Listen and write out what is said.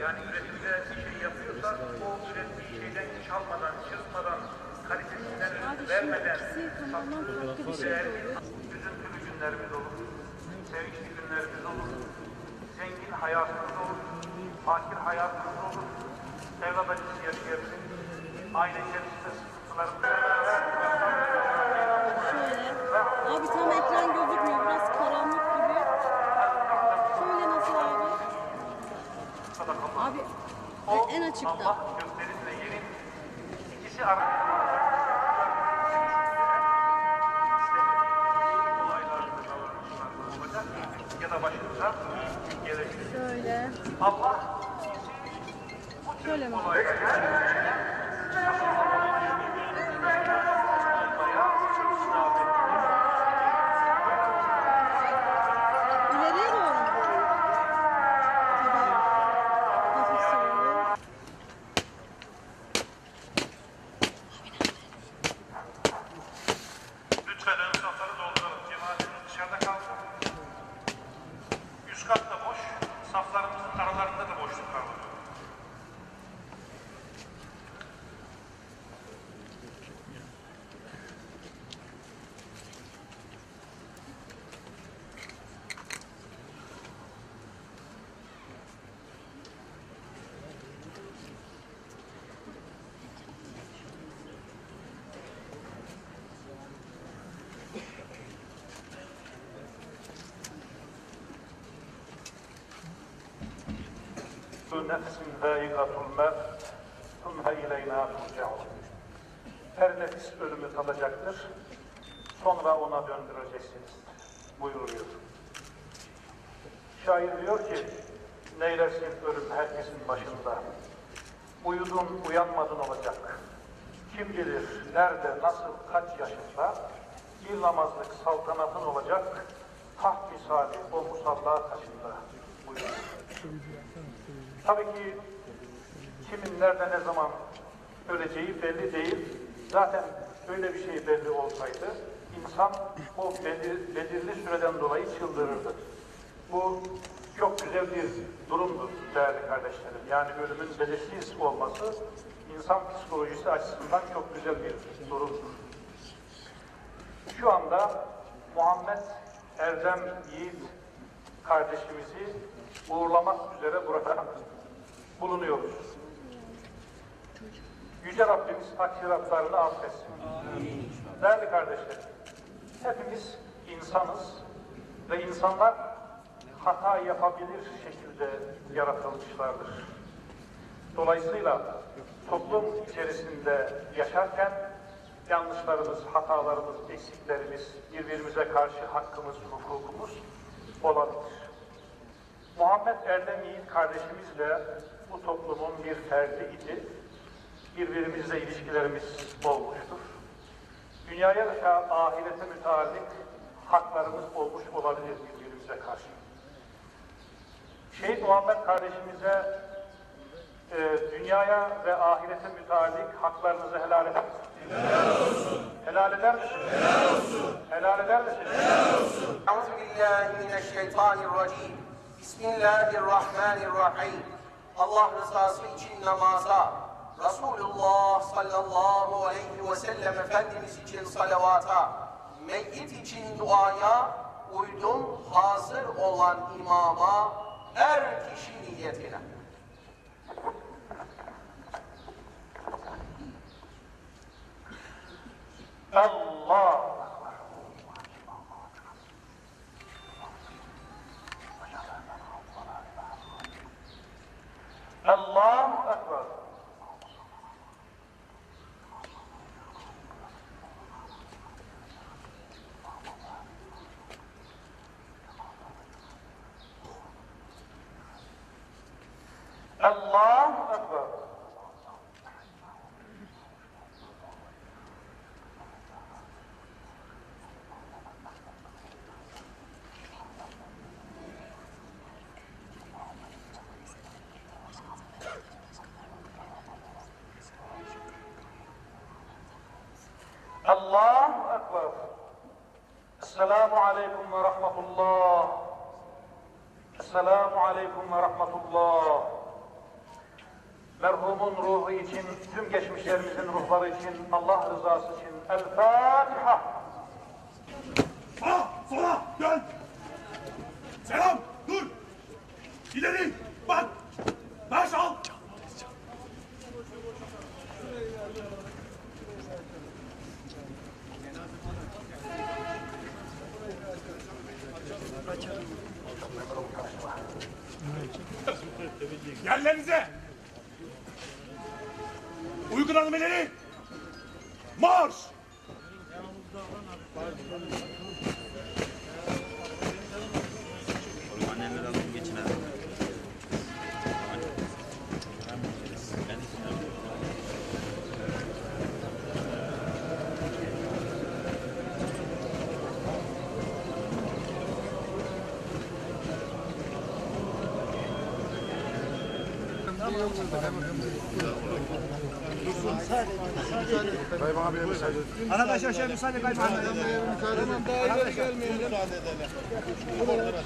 Yani üretimde bir şey yapıyorsak o ürettiği şeyden çalmadan, çırpmadan, kalitesinden vermeden şey oluyor. üzüntülü günlerimiz olur, sevinçli günlerimiz olur, zengin hayatımız olur, fakir hayatımız olur, evlat acısı yaşayabiliriz, aile içerisinde sıkıntılarımız açıkta. Allah göklerin ve yerin ikisi arasında olaylarda davranışlar olacak ya da başımıza gelecek. Şöyle. Allah Şöyle mi? Nefsin zâigatul mevt, thumma ileyna turcaun. Her nefis ölümü tadacaktır, sonra ona döndüreceksiniz buyuruyor. Şair diyor ki, neylersin ölüm herkesin başında. Uyudun, uyanmadın olacak. Kim bilir nerede, nasıl, kaç yaşında bir namazlık saltanatın olacak, taht misali o musalla taşında. Tabii ki kimin nerede ne zaman öleceği belli değil. Zaten öyle bir şey belli olsaydı insan o belir, belirli süreden dolayı çıldırırdı. Bu çok güzel bir durumdur değerli kardeşlerim. Yani ölümün belirsiz olması insan psikolojisi açısından çok güzel bir durumdur. Şu anda Muhammed Erdem Yiğit kardeşimizi uğurlamak üzere burada bulunuyoruz. Yüce Rabbimiz taksiratlarını affetsin. Değerli kardeşlerim, hepimiz insanız ve insanlar hata yapabilir şekilde yaratılmışlardır. Dolayısıyla toplum içerisinde yaşarken yanlışlarımız, hatalarımız, eksiklerimiz, birbirimize karşı hakkımız, hukukumuz olabilir. Muhammed Erdem Yiğit kardeşimizle bu toplumun bir ferdi idi. Birbirimizle ilişkilerimiz olmuştur. Dünyaya ve ahirete müteallik haklarımız olmuş olabilir birbirimize karşı. Şehit Muhammed kardeşimize e, dünyaya ve ahirete müteallik haklarınızı helal misiniz? Helal olsun. Helal eder misin? Helal olsun. Helal eder misin? Helal olsun. Euzubillahimineşşeytanirracim. Bismillahirrahmanirrahim. Allah rızası için namaza, Resulullah sallallahu aleyhi ve sellem Efendimiz için salavata, meyyit için duaya, uydum hazır olan imama, her kişi niyetine. Allah Allahu Ekber. Allahu Ekber. Allahu Ekber. Esselamu Aleyküm ve Rahmetullah. Esselamu Aleyküm ve Rahmetullah. merhumun ruhu için, tüm geçmişlerimizin ruhları için, Allah rızası için El Fatiha. Sağa, sola, dön. Selam, Yerlerinize. Uygulanın ileri. Marş. Arkadaşlar şey müsaade kaymakam. Tamam daha ileri gelmeyelim. Salih Boykara.